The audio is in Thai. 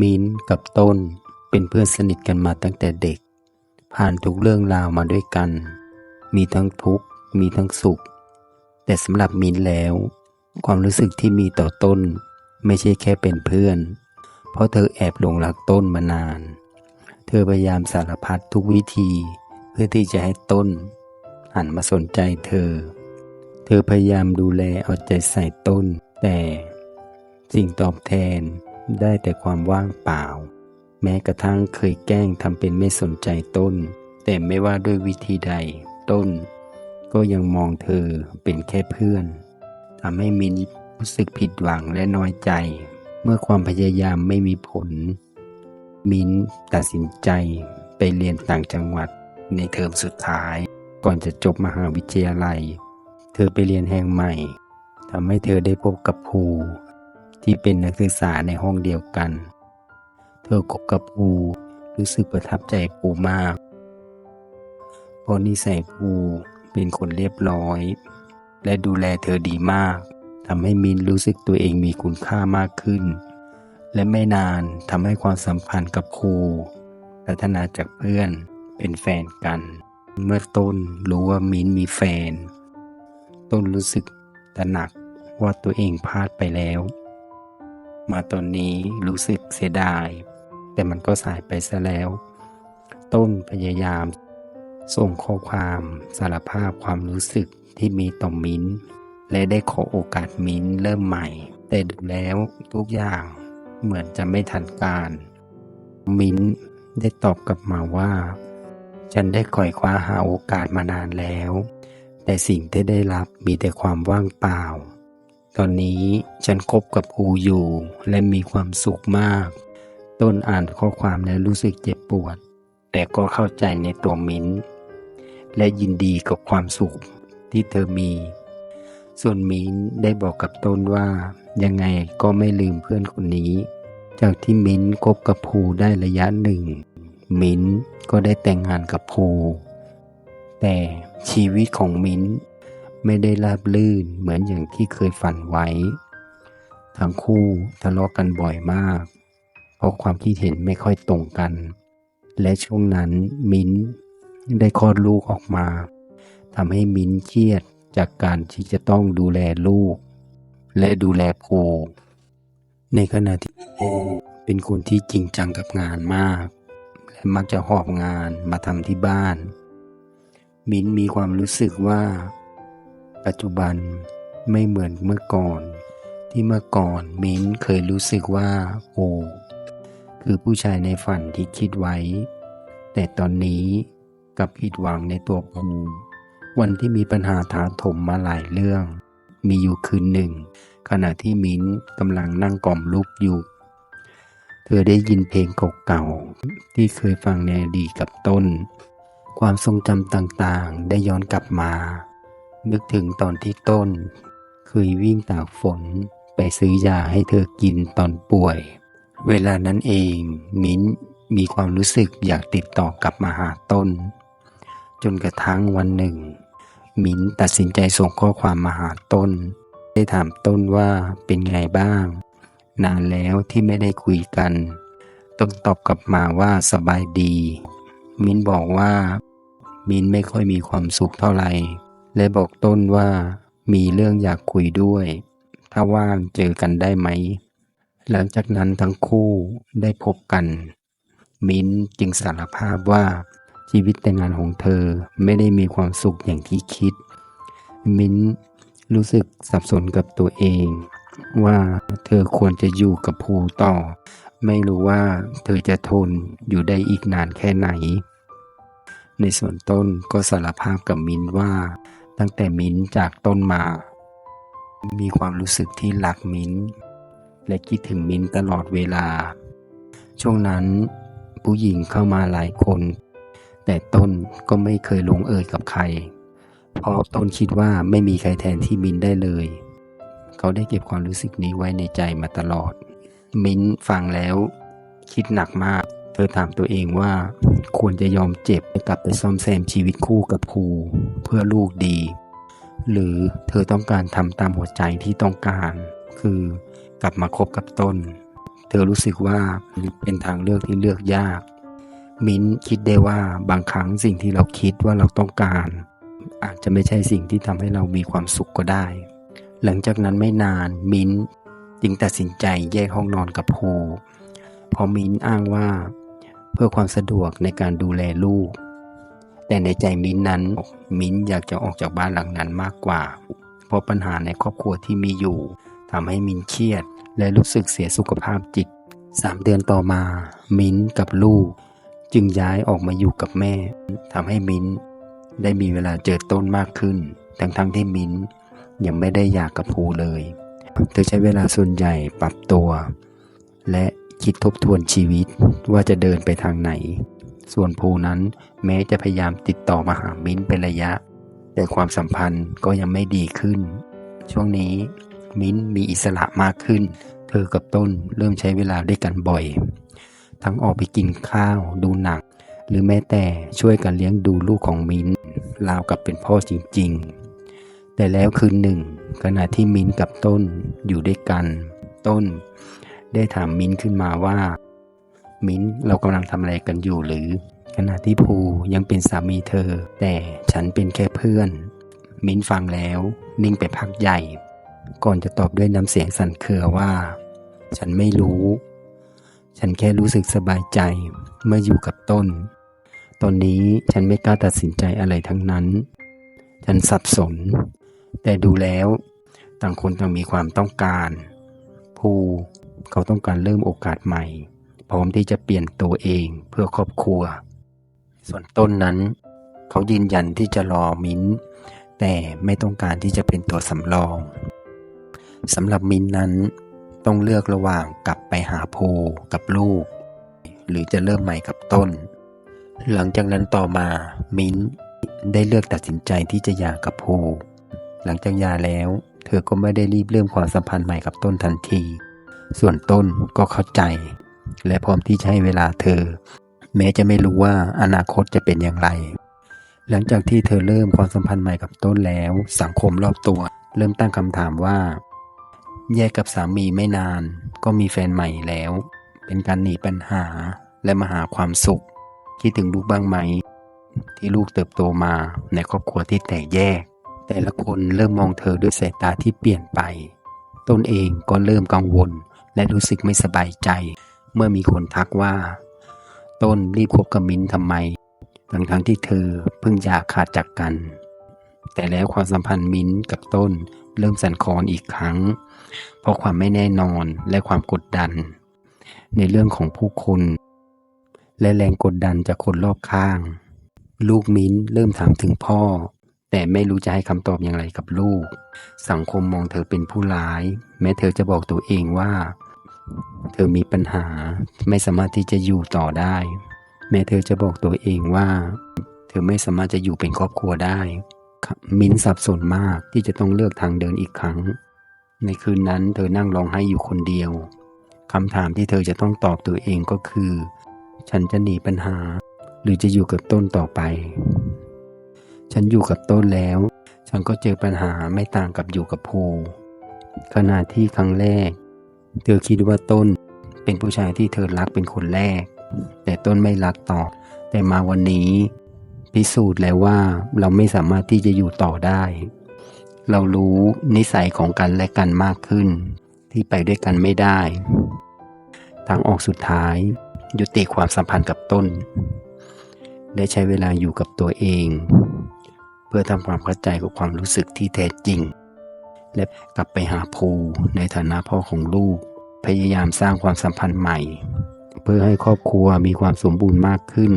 มิ้นกับต้นเป็นเพื่อนสนิทกันมาตั้งแต่เด็ก ผ่านทุกเรื่องราวมาด้วยกัน มีทั้งทุกข์ มีทั้งสุข แต่สำหรับมิ้นแล้ว ความรู้สึกที่มีต่อต้น ไม่ใช่แค่เป็นเพื่อน เพราะเธอแอบหลงรักต้นมานาน เธอพยายามสารพัดทุกวิธี เพื่อที่จะให้ต้น หันมาสนใจเธอ เธอพยายามดูแลเอาใจใส่ต้น แต่สิ่งตอบแทน ได้แต่ความว่างเปล่า แม้กระทั่งเคยแกล้งทำเป็นไม่สนใจต้น แต่ไม่ว่าด้วยวิธีใด ต้น ก็ยังมองเธอเป็นแค่เพื่อนทำให้มินรู้สึกผิดหวังและน้อยใจ เมื่อความพยายามไม่มีผล มินตัดสินใจไปเรียนต่างจังหวัดในเทอมสุดท้าย ก่อนจะจบมหาวิทยาลัย เธอไปเรียนแห่งใหม่ทำให้เธอได้พบกับภู ที่เป็นนักศึกษาในห้องเดียวกัน เธอคบกับภูรู้สึกประทับใจภูมาก เพราะนิสัยภูเป็นคนเรียบร้อย และดูแลเธอดีมากทำให้มินรู้สึกตัวเองมีคุณค่ามากขึ้น และไม่นานทำให้ความสัมพันธ์กับครูพัฒนาจากเพื่อนเป็นแฟนกัน เมื่อต้นรู้ว่ามินมีแฟน ต้นรู้สึกตระหนักว่าตัวเองพลาดไปแล้ว มาตอนนี้รู้สึกเสียดาย แต่มันก็สายไปซะแล้ว ต้นพยายาม ส่งข้อความสารภาพความรู้สึกที่มีต่อมิ้น และได้ขอโอกาสมิ้นเริ่มใหม่ แต่ดูแล้วทุกอย่างเหมือนจะไม่ทันการ มิ้นได้ตอบกลับมาว่า ฉันได้คอยคว้าหาโอกาสมานานแล้ว แต่สิ่งที่ได้รับมีแต่ความว่างเปล่า ตอนนี้ฉันคบกับอูอยู่และมีความสุขมาก ต้นอ่านข้อความแล้วรู้สึกเจ็บปวด แต่ก็เข้าใจในตัวมิ้น และยินดีกับความสุขที่เธอมี ส่วนมิ้นได้บอกกับต้นว่า ยังไงก็ไม่ลืมเพื่อนคนนี้ จากที่มิ้นคบกับภูได้ระยะหนึ่ง มิ้นก็ได้แต่งงานกับภู แต่ชีวิตของมิ้น ไม่ได้ราบลื่นเหมือนอย่างที่เคยฝันไว้ ทั้งคู่ทะเลาะกันบ่อยมาก เพราะความคิดเห็นไม่ค่อยตรงกัน และช่วงนั้นมิ้นได้คลอดลูกออกมาทำให้มิ้นเครียดจากการที่จะต้องดูแลลูก และดูแลภูในขณะที่ภูเป็นคนที่จริงจังกับงานมาก และมักจะหอบงานมาทำที่บ้าน มิ้นมีความรู้สึกว่า ปัจจุบันไม่เหมือนเมื่อก่อน ที่เมื่อก่อนมิ้นเคยรู้สึกว่าโอคือผู้ชายในฝันที่คิดไว้ แต่ตอนนี้กับผิดหวังในตัวภูวันที่มีปัญหาถาถมมาหลายเรื่อง มีอยู่คืนหนึ่ง ขณะที่มิ้นกำลังนั่งกล่อมลูกอยู่ เธอได้ยินเพลงเก่าๆที่เคยฟังในอดีตกับต้น ความทรงจำต่างๆ ได้ย้อนกลับมา นึกถึงตอนที่ต้น เคยวิ่งตากฝนไปซื้อยาให้เธอกินตอนป่วย เวลานั้นเองมิ้นมีความรู้สึกอยากติดต่อกลับมาหาต้น จนกระทั่งวันหนึ่ง มิ้นตัดสินใจส่งข้อความมาหาต้น ได้ถามต้นว่าเป็นไงบ้าง นานแล้วที่ไม่ได้คุยกัน ต้นตอบกลับมาว่าสบายดี มิ้นบอกว่า มิ้นไม่ค่อยมีความสุขเท่าไหร่ และบอกต้นว่ามีเรื่องอยากคุยด้วย ถ้าว่างเจอกันได้ไหม หลังจากนั้นทั้งคู่ได้พบกัน มิ้นจึงสารภาพว่าชีวิตแต่งงานของเธอไม่ได้มีความสุขอย่างที่คิด มิ้นรู้สึกสับสนกับตัวเอง ว่าเธอควรจะอยู่กับภูต่อ ไม่รู้ว่าเธอจะทนอยู่ได้อีกนานแค่ไหน ในส่วนต้นก็สารภาพกับมิ้นว่า ตั้งแต่มิ้นจากต้นมา มีความรู้สึกที่รักมิ้น และคิดถึงมิ้นตลอดเวลา ช่วงนั้นผู้หญิงเข้ามาหลายคน แต่ต้นก็ไม่เคยลงเอยกับใคร เพราะต้นคิดว่าไม่มีใครแทนที่มิ้นได้เลย เขาได้เก็บความรู้สึกนี้ไว้ในใจมาตลอด มิ้นฟังแล้ว คิดหนักมาก เธอถามตัวเองว่า ควรจะยอมเจ็บกลับไปซ่อมแซมชีวิตคู่กับครูเพื่อลูกดี หรือเธอต้องการทำตามหัวใจที่ต้องการ คือกลับมาคบกับต้น เธอรู้สึกว่าเป็นทางเลือกที่เลือกยาก มิ้นคิดได้ว่าบางครั้งสิ่งที่เราคิดว่าเราต้องการ อาจจะไม่ใช่สิ่งที่ทำให้เรามีความสุขก็ได้ หลังจากนั้นไม่นานมิ้นจึงตัดสินใจแยกห้องนอนกับภูเพราะมิ้นอ้างว่า เพื่อความสะดวกในการดูแลลูก แต่ในใจมิ้นนั้น มิ้นอยากจะออกจากบ้านหลังนั้นมากกว่า เพราะปัญหาในครอบครัวที่มีอยู่ทำให้มิ้นเครียด และรู้สึกเสียสุขภาพจิตสามเดือนต่อมา มิ้นกับลูก จึงย้ายออกมาอยู่กับแม่ทำให้มิ้นได้มีเวลาเจอต้นมากขึ้น ทั้งๆทที่มิ้นยังไม่ได้อยากกับภูเลย เธอใช้เวลาส่วนใหญ่ปรับตัว และ คิดทบทวนชีวิตว่าจะเดินไปทางไหน ส่วนภูนั้นแม้จะพยายามติดต่อมาหามิ้นเป็นระยะ แต่ความสัมพันธ์ก็ยังไม่ดีขึ้น ช่วงนี้มิ้นมีอิสระมากขึ้น เธอกับต้นเริ่มใช้เวลาด้วยกันบ่อย ทั้งออกไปกินข้าว ดูหนัง หรือแม้แต่ช่วยกันเลี้ยงดูลูกของมิ้นราวกับเป็นพ่อจริง ๆ แต่แล้วคืนหนึ่งขณะที่มิ้นกับต้นอยู่ด้วยกัน ต้น ได้ถามมิ้นขึ้นมาว่า มิ้นเรากำลังทำอะไรกันอยู่หรือ ขณะที่ภูยังเป็นสามีเธอ แต่ฉันเป็นแค่เพื่อน มิ้นฟังแล้ว นิ่งไปพักใหญ่ ก่อนจะตอบด้วยน้ำเสียงสั่นเครือว่า ฉันไม่รู้ ฉันแค่รู้สึกสบายใจเมื่ออยู่กับต้น ตอนนี้ฉันไม่กล้าตัดสินใจอะไรทั้งนั้น ฉันสับสน แต่ดูแล้ว ต่างคนต่างมีความต้องการ ภู เขาต้องการเริ่มโอกาสใหม่ พร้อมที่จะเปลี่ยนตัวเองเพื่อครอบครัว ส่วนต้นนั้น เขายืนยันที่จะรอมิ้น แต่ไม่ต้องการที่จะเป็นตัวสำรองสำหรับมิ้นนั้น ต้องเลือกระหว่างกลับไปหาภูกับลูก หรือจะเริ่มใหม่กับต้น หลังจากนั้นต่อมามิ้นได้เลือกตัดสินใจที่จะหย่ากับภูหลังจากหย่าแล้ว เธอก็ไม่ได้รีบเริ่มความสัมพันธ์ใหม่กับต้นทันที ส่วนต้นก็เข้าใจ และพร้อมที่จะให้เวลาเธอ แม้จะไม่รู้ว่าอนาคตจะเป็นอย่างไร หลังจากที่เธอเริ่มความสัมพันธ์ใหม่กับต้นแล้ว สังคมรอบตัว เริ่มตั้งคำถามว่า แยกกับสามีไม่นาน ก็มีแฟนใหม่แล้ว เป็นการหนีปัญหาและมาหาความสุข คิดถึงลูกบ้างไหม ที่ลูกเติบโตมาในครอบครัวที่แตกแยก แต่ละคนเริ่มมองเธอด้วยสายตาที่เปลี่ยนไปต้นเองก็เริ่มกังวล และรู้สึกไม่สบายใจ เมื่อมีคนทักว่า ต้นรีบคบกับมิ้นทำไม ทั้งทั้งที่เธอเพิ่งอยาขาดจากกัน แต่แล้วความสัมพันธ์มิ้นกับต้นเริ่มสั่นคลอนอีกครั้ง เพราะความไม่แน่นอนและความกดดัน ในเรื่องของผู้คน และแรงกดดันจากคนรอบข้าง ลูกมิ้นเริ่มถามถึงพ่อ แต่ไม่รู้จะให้คำตอบอย่างไรกับลูก สังคมมองเธอเป็นผู้ร้าย แม้เธอจะบอกตัวเองว่า เธอมีปัญหาไม่สามารถที่จะอยู่ต่อได้ แม้เธอจะบอกตัวเองว่า เธอไม่สามารถจะอยู่เป็นครอบครัวได้ มิ้นสับสนมากที่จะต้องเลือกทางเดินอีกครั้ง ในคืนนั้นเธอนั่งร้องไห้อยู่คนเดียวคำถามที่เธอจะต้องตอบตัวเองก็คือ ฉันจะหนีปัญหา หรือจะอยู่กับต้นต่อไป ฉันอยู่กับต้นแล้ว ฉันก็เจอปัญหาไม่ต่างกับอยู่กับภูขณะที่ครั้งแรก เธอคิดว่าต้นเป็นผู้ชายที่เธอรักเป็นคนแรก แต่ต้นไม่รักต่อ แต่มาวันนี้ พิสูจน์แล้วว่าเราไม่สามารถที่จะอยู่ต่อได้ เรารู้นิสัยของกันและกันมากขึ้น ที่ไปด้วยกันไม่ได้ ทางออกสุดท้าย ยุติความสัมพันธ์กับต้น ได้ใช้เวลาอยู่กับตัวเอง เพื่อทำความเข้าใจกับความรู้สึกที่แท้จริง และกลับไปหาภูในฐานะพ่อของลูก พยายามสร้างความสัมพันธ์ใหม่ เพื่อให้ครอบครัวมีความสมบูรณ์มากขึ้น